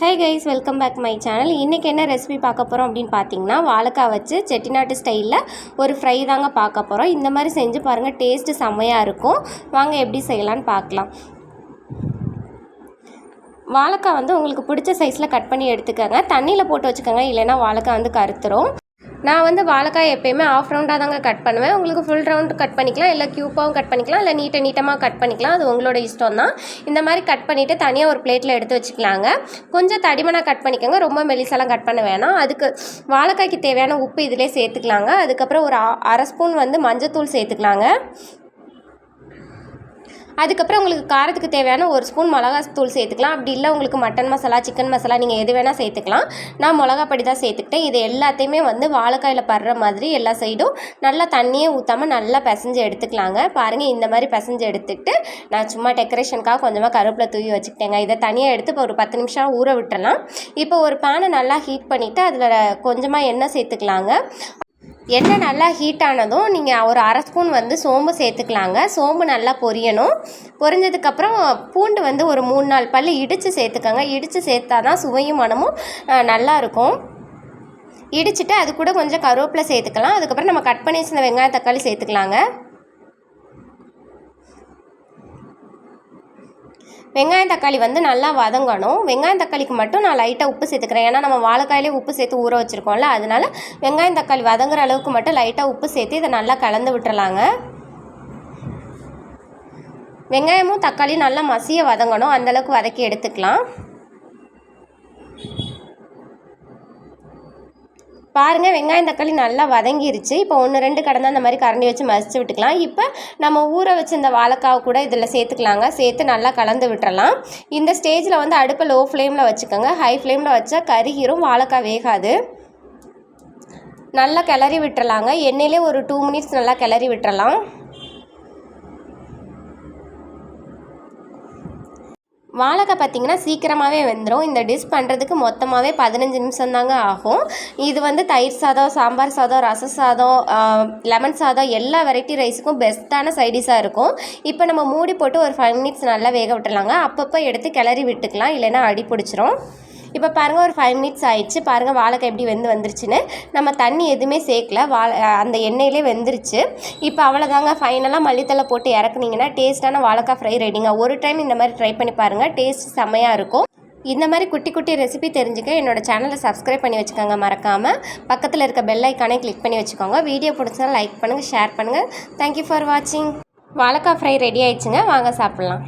Hey guys welcome back my channel இன்றைக்கி என்ன recipe பார்க்க போகிறோம் அப்படின்னு பார்த்தீங்கன்னா வாழைக்காய் வச்சு செட்டிநாட்டு ஸ்டைலில் ஒரு ஃப்ரை தாங்க பார்க்க போகிறோம் இந்த மாதிரி செஞ்சு பாருங்கள் டேஸ்ட்டு செம்மையாக இருக்கும். வாங்க எப்படி செய்யலான்னு பார்க்கலாம். வாழைக்காய் வந்து உங்களுக்கு பிடிச்ச சைஸில் கட் பண்ணி எடுத்துக்கோங்க. தண்ணியில் போட்டு வச்சுக்கோங்க இல்லைன்னா வாழைக்காய் வந்து கருத்துரும். நான் வந்து வாழைக்காய் எப்பயுமே ஆஃப் ரவுண்டாக தாங்க கட் பண்ணுவேன். உங்களுக்கு ஃபுல் ரவுண்ட் கட் பண்ணிக்கலாம் இல்லை க்யூப்பாகவும் கட் பண்ணிக்கலாம் இல்லை நீட்டை நீட்டமாக கட் பண்ணிக்கலாம். அது உங்களோட இஷ்டம் தான். இந்த மாதிரி கட் பண்ணிவிட்டு தனியாக ஒரு பிளேட்டில் எடுத்து வச்சுக்கலாங்க. கொஞ்சம் தடிமனாக கட் பண்ணிக்கோங்க. ரொம்ப மெலிசெல்லாம் கட் பண்ண வேணாம். அதுக்கு வாழைக்காய்க்கு தேவையான உப்பு இதிலே சேர்த்துக்கலாங்க. அதுக்கப்புறம் ஒரு அரை ஸ்பூன் வந்து மஞ்சத்தூள் சேர்த்துக்கலாங்க. அதுக்கப்புறம் உங்களுக்கு காரத்துக்கு தேவையான ஒரு ஸ்பூன் மிளகாத்தூள் சேர்த்துக்கலாம். அப்படி இல்லை உங்களுக்கு மட்டன் மசாலா சிக்கன் மசாலா நீங்கள் எது வேணால் சேர்த்துக்கலாம். நான் மிளகாப்படி தான் சேர்த்துக்கிட்டேன். இது எல்லாத்தையுமே வந்து வாழைக்காயில் படுற மாதிரி எல்லா சைடும் நல்லா தண்ணியே ஊற்றாமல் நல்லா பிசைஞ்சு எடுத்துக்கலாங்க. பாருங்கள் இந்த மாதிரி பிசைஞ்சு எடுத்துகிட்டு நான் சும்மா டெக்கரேஷனுக்காக கொஞ்சமாக கருப்பில் தூவி வச்சுக்கிட்டேங்க. இதை தனியாக எடுத்து இப்போ ஒரு பத்து நிமிஷம் ஊற விட்டுறலாம். இப்போ ஒரு பேனை நல்லா ஹீட் பண்ணிவிட்டு அதில் கொஞ்சமாக எண்ணெய் சேர்த்துக்கலாங்க. எண்ணெய் நல்லா ஹீட் ஆனதும் நீங்கள் ஒரு அரை ஸ்பூன் வந்து சோம்பு சேர்த்துக்கலாங்க. சோம்பு நல்லா பொரியணும். பொரிஞ்சதுக்கப்புறம் பூண்டு வந்து ஒரு மூணு நாலு பல் இடித்து சேர்த்துக்கோங்க. இடித்து சேர்த்தா தான் சுவையும் மனமும் நல்லாயிருக்கும் இடிச்சிட்டு அது கூட கொஞ்சம் கருவேப்பிலை சேர்த்துக்கலாம். அதுக்கப்புறம் நம்ம கட் பண்ணி வச்சிருந்த வெங்காயம் தக்காளி சேர்த்துக்கலாங்க. வெங்காயம் தக்காளி வந்து நல்லா வதங்கணும். வெங்காயம் தக்காளிக்கு மட்டும் நான் லைட்டாக உப்பு சேர்த்துக்கிறேன். ஏன்னா நம்ம வாழைக்காயிலே உப்பு சேர்த்து ஊற வச்சுருக்கோம்ல அதனால வெங்காயம் தக்காளி வதங்குற அளவுக்கு மட்டும் லைட்டாக உப்பு சேர்த்து இதை நல்லா கலந்து விட்டுறலாங்க. வெங்காயமும் தக்காளியும் நல்லா மசிய வதங்கணும். அந்தளவுக்கு வதக்கி எடுத்துக்கலாம். பாருங்கள் வெங்காயம் தக்காளி நல்லா வதங்கிருச்சு. இப்போ ஒன்று ரெண்டு கடந்தால் அந்த மாதிரி கரண்டி வச்சு மசிச்சு விட்டுக்கலாம். இப்போ நம்ம ஊற வச்சு இந்த வாழைக்காவை கூட இதில் சேர்த்துக்கலாங்க. சேர்த்து நல்லா கலந்து விட்டுறலாம். இந்த ஸ்டேஜில் வந்து அடுப்பை லோ ஃப்ளேமில் வச்சுக்கோங்க ஹை ஃப்ளேமில் வச்சா கருகிரும் வாழைக்காய் வேகாது. நல்லா கிளறி விட்டுறலாங்க. எண்ணெயிலே ஒரு டூ மினிட்ஸ் நல்லா கிளறி விட்டுறலாம். வாழைக்காய் பார்த்திங்கன்னா சீக்கிரமாகவே வெந்துடும் இந்த டிஷ் பண்ணுறதுக்கு மொத்தமாகவே பதினஞ்சு நிமிஷம் தாங்க ஆகும். இது வந்து தயிர் சாதம் சாம்பார் சாதம் ரச சாதம் லெமன் சாதம் எல்லா வெரைட்டி ரைஸுக்கும் பெஸ்ட்டான சைடிஷாக இருக்கும். இப்போ நம்ம மூடி போட்டு ஒரு ஃபைவ் மினிட்ஸ் நல்லா வேக விட்டுலாங்க அப்பப்போ எடுத்து கிளறி விட்டுக்கலாம். இல்லைன்னா அடி பிடிச்சிரும். இப்போ பாருங்கள் ஒரு ஃபைவ் மினிட்ஸ் ஆயிடுச்சு. பாருங்கள் வாழைக்காய் எப்படி வெந்து வந்துருச்சுன்னு. நம்ம தண்ணி எதுவுமே சேர்க்கல. வாழை அந்த எண்ணெயிலே வெந்துருச்சு. இப்போ அவ்வளோதாங்க ஃபைனலாக மல்லித்தலை போட்டு இறக்குனீங்கன்னா டேஸ்ட்டான வாழைக்காய் ஃப்ரை ரெடிங்க ஒரு டைம் இந்த மாதிரி ட்ரை பண்ணி பாருங்கள் டேஸ்ட் செம்மையாக இருக்கும். இந்த மாதிரி குட்டி குட்டி ரெசிபி தெரிஞ்சுக்க என்னோடய சேனலை சப்ஸ்கிரைப் பண்ணி வச்சுக்கோங்க மறக்காமல் பக்கத்தில் இருக்க பெல் ஐக்கானே கிளிக் பண்ணி வச்சுக்கோங்க. வீடியோ பிடிச்சா லைக் பண்ணுங்கள் ஷேர் பண்ணுங்கள் தேங்க்யூ ஃபார் வாட்சிங் வாழைக்காய் ஃப்ரை ரெடி ஆயிடுச்சுங்க. வாங்க சாப்பிட்லாம்.